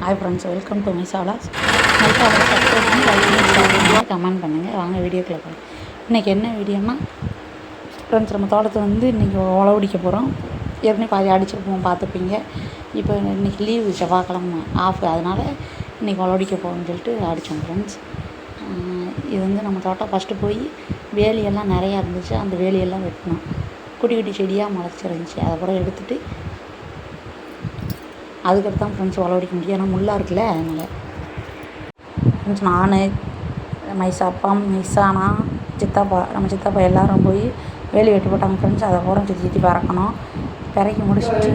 Hi friends welcome to மிசாலாஸ் comment பண்ணுங்கள் வாங்க வீடியோக்குள்ள போகலாம் இன்றைக்கி என்ன வீடியோனா ஃப்ரெண்ட்ஸ் நம்ம தோட்டத்தை வந்து இன்றைக்கி உழவடிக்க போகிறோம் ஏற்கனவே பாதி அடிச்சிருப்போம் பார்த்துப்பீங்க. இப்போ இன்றைக்கி லீவு செவ்வாய்க்கிழமை ஆஃப் அதனால் இன்றைக்கி உழவடிக்க போகிறோம்னு சொல்லிட்டு அடித்தோம் ஃப்ரெண்ட்ஸ் இது வந்து நம்ம தோட்டம் ஃபஸ்ட்டு போய் வேலியெல்லாம் நிறையா இருந்துச்சு. அந்த வேலியெல்லாம் வெட்டினோம். குட்டி குட்டி செடியாக முளைச்சிருந்துச்சி. அதுக்கப்புறம் எடுத்துகிட்டு அதுக்கடுத்து தான் ஃப்ரெண்ட்ஸ் உழவடிக்க முடியும். ஏன்னா முள்ளாக இருக்குல்ல அதனால். ஃப்ரெண்ட்ஸ் நான் மைசா அப்பா மைசானா சித்தாப்பா நம்ம சித்தாப்பா எல்லோரும் போய் வேலி வெட்டி போட்டாங்க. ஃப்ரெண்ட்ஸ் அதை பூரா சுற்றி சுற்றி பறக்கணும். பிறக்கி முடிச்சுட்டு.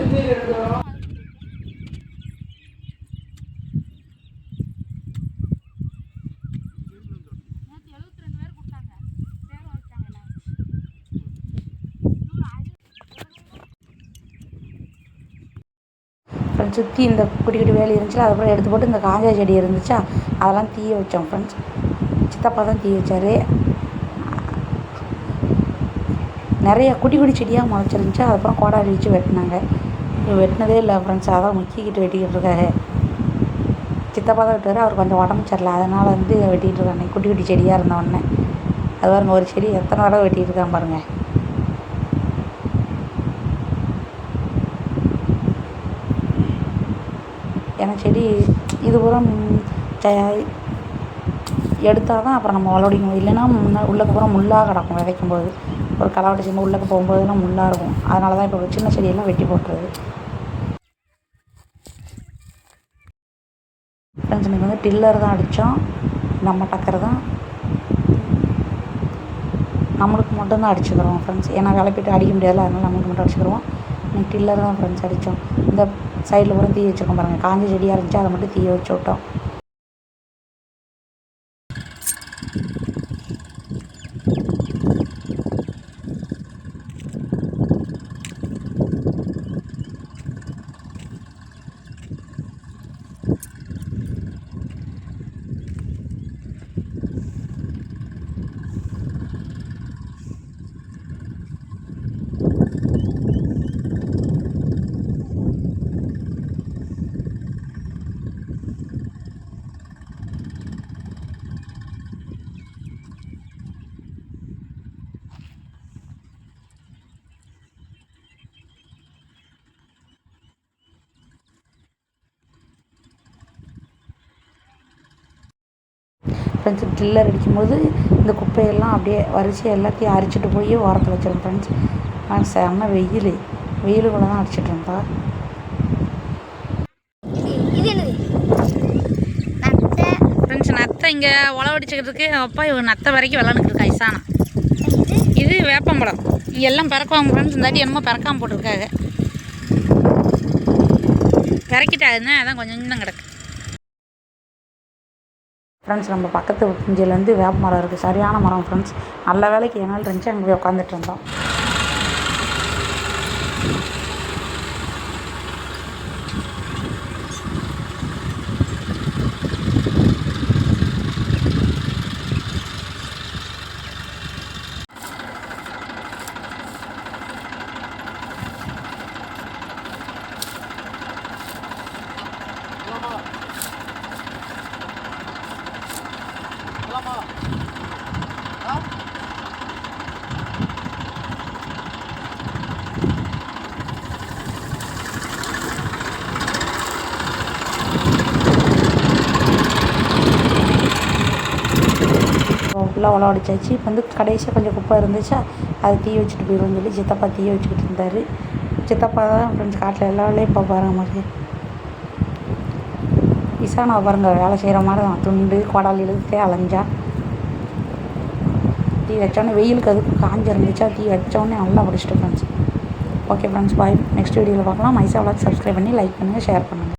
சுற்றி இந்த குட்டி குட்டி வேலி இருந்துச்சு அதுக்கப்புறம் எடுத்து போட்டு இந்த காஞ்சா செடி இருந்துச்சா அதெல்லாம் தீய வச்சோம் ஃப்ரெண்ட்ஸ் சித்தப்பா தான் தீய வச்சார். நிறைய குட்டி குட்டி செடியாக முளைச்சிருந்துச்சு அதுக்கப்புறம் கோடாரி வச்சு வெட்டினாங்க. வெட்டினதே இல்லை ஃப்ரெண்ட்ஸ் அதான் முக்கிக்கிட்டு வெட்டிக்கிட்டு இருக்காரு. சித்தப்பா தான் விட்டார் அவர் கொஞ்சம் உடம்பு சரியில்லை அதனால் வந்து வெட்டிகிட்டு இருக்காங்க. குட்டி குட்டி செடியாக இருந்த உடனே. அது பாருங்க ஒரு செடி எத்தனை தடவை வெட்டிட்டு இருக்கான் பாருங்கள் ஏன்னா செடி இது பூரா எடுத்தால் தான் அப்புறம் நம்ம வளடிக்கணும் இல்லைன்னா முன்னே உள்ளக்க பூரா முள்ளாக கிடக்கும் விதைக்கும் போது ஒரு களை செடி உள்ளக்க போகும்போதெல்லாம் முள்ளாக இருக்கும். அதனால தான் இப்போ சின்ன செடியெல்லாம் வெட்டி போட்டுருது ஃப்ரெண்ட்ஸ் இன்றைக்கி வந்து டில்லர் தான் அடித்தோம் நம்ம டக்கர் தான். நம்மளுக்கு மட்டும்தான் அடிச்சுக்கிறோம் ஃப்ரெண்ட்ஸ் ஏன்னா விளப்பிட்டு அடிக்க முடியாதுல்ல அதனால் நம்மளுக்கு மட்டும் அடிச்சுக்கிறோம். இன்னைக்கு டில்லர் தான் ஃப்ரெண்ட்ஸ் அடித்தோம் இந்த சைடில் கூட தீ வச்சுருக்கோம் பாருங்கள் காஞ்ச செடியாக இருந்துச்சு அதை மட்டும் தீய வச்சு விட்டோம். ஃப்ரெண்ட்ஸ் ட்ரில்லர் அடிக்கும்போது இந்த குப்பையெல்லாம் அப்படியே வரிசையாக எல்லாத்தையும் அரிச்சிட்டு போய் ஓரத்தில் வச்சிடும் ஃப்ரெண்ட்ஸ் ஆனால் செம்ம வெயில். வெயிலுக்குள்ளே தான் அடிச்சிட்டு இருந்தா. இது என்னது? நத்தை. ஃப்ரெண்ட்ஸ் நத்தை இங்கே உழவடிச்சுக்கிறதுக்கு அப்பா இவங்க நத்தை வரைக்கும் விளாண்டுக்கிட்டு ஐசானா. இது இது வேப்பம்பழம் இங்க எல்லாம் பிறக்காம ஃப்ரெண்ட்ஸ் இந்த வாட்டி என்னமோ பிறக்காம போட்டிருக்காங்க. பிறக்கிட்டாதுன்னு அதான் கொஞ்சம் இன்னும் கிடக்கு. ஃப்ரெண்ட்ஸ் நம்ம பக்கத்து பிஞ்சிலேருந்து வேப்ப மரம் இருக்குது சரியான மரம் ஃப்ரெண்ட்ஸ் நல்ல வேலைக்கு என்னால் இருந்துச்சு அங்கே போய் உட்காந்துட்டு இருந்தோம். ஃபுல்லாக உழவடிச்சாச்சு இப்போ வந்து கடைசியாக கொஞ்சம் குப்பை இருந்துச்சா அது தீ வச்சுட்டு போயிடுவோம்னு சொல்லி சித்தப்பா தீ வச்சுக்கிட்டு இருந்தார். சித்தப்பா தான் ஃப்ரெண்ட்ஸ் காட்டில் எல்லா வேலையும் இப்போ பாருங்க மாதிரி இசானா பாருங்க வேலை செய்கிற மாதிரி தான். துண்டு கொடால் இழுத்தே அலைஞ்சா. தீ வச்சோடனே வெயிலுக்கு அதுக்கு காஞ்சிருந்துச்சா தீ வச்சோடனே நல்லா பிடிச்சிட்டு friends okay friends bye next வீடியோவில் பார்க்கலாம். மைசா விளாக் சப்ஸ்கிரைப் பண்ணி லைக் பண்ணுங்கள் ஷேர் பண்ணுங்கள்